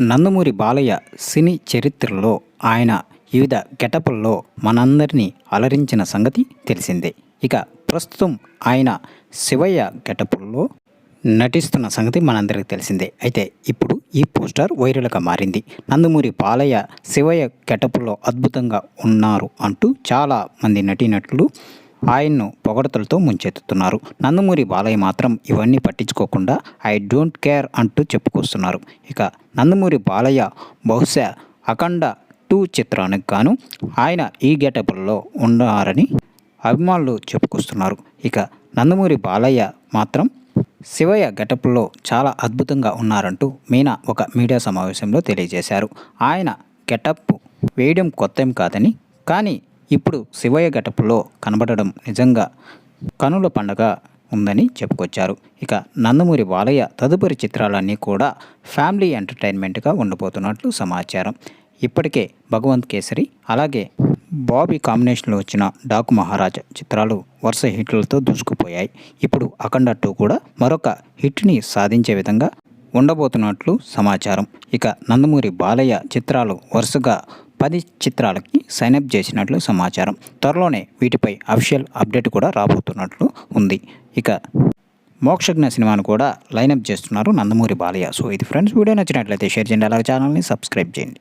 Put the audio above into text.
నందమూరి బాలయ్య సినీ చరిత్రలో ఆయన వివిధ గెటపుల్లో మనందరినీ అలరించిన సంగతి తెలిసిందే. ఇక ప్రస్తుతం ఆయన శివయ్య గెటపుల్లో నటిస్తున్న సంగతి మనందరికీ తెలిసిందే. అయితే ఇప్పుడు ఈ పోస్టర్ వైరల్గా మారింది. నందమూరి బాలయ్య శివయ్య గెటపుల్లో అద్భుతంగా ఉన్నారు అంటూ చాలా మంది నటీనటులు ఆయన్ను పొగడతలతో ముంచెత్తుతున్నారు. నందమూరి బాలయ్య మాత్రం ఇవన్నీ పట్టించుకోకుండా ఐ డోంట్ కేర్ అంటూ చెప్పుకొస్తున్నారు. ఇక నందమూరి బాలయ్య బహుశా అఖండ టూ చిత్రానికి గాను ఆయన ఈ గెటప్లో ఉన్నారని అభిమానులు చెప్పుకొస్తున్నారు. ఇక నందమూరి బాలయ్య మాత్రం శివయ్య గెటప్లో చాలా అద్భుతంగా ఉన్నారంటూ మీనా ఒక మీడియా సమావేశంలో తెలియజేశారు. ఆయన గెటప్ వేయడం కొత్త ఏం కాదని కానీ ఇప్పుడు శివయ్య గటపులో కనబడడం నిజంగా కనుల పండగ ఉందని చెప్పుకొచ్చారు. ఇక నందమూరి బాలయ్య తదుపరి చిత్రాలన్నీ కూడా ఫ్యామిలీ ఎంటర్టైన్మెంట్గా ఉండబోతున్నట్లు సమాచారం. ఇప్పటికే భగవంత్ కేసరి అలాగే బాబీ కాంబినేషన్లో వచ్చిన డాకు మహారాజ్ చిత్రాలు వరుస హిట్లతో దూసుకుపోయాయి. ఇప్పుడు అఖండ టూ కూడా మరొక హిట్ని సాధించే విధంగా ఉండబోతున్నట్లు సమాచారం. ఇక నందమూరి బాలయ్య చిత్రాలు వరుసగా పది చిత్రాలకి సైనప్ చేసినట్లు సమాచారం. త్వరలోనే వీటిపై అఫిషియల్ అప్డేట్ కూడా రాబోతున్నట్లు ఉంది. ఇక మోక్షజ్ఞ సినిమాను కూడా లైనప్ చేస్తున్నారు నందమూరి బాలయ్య. సో ఇది ఫ్రెండ్స్ వీడియో నచ్చినట్లయితే షేర్ చేయండి. అలాగే ఛానల్ని సబ్స్క్రైబ్ చేయండి.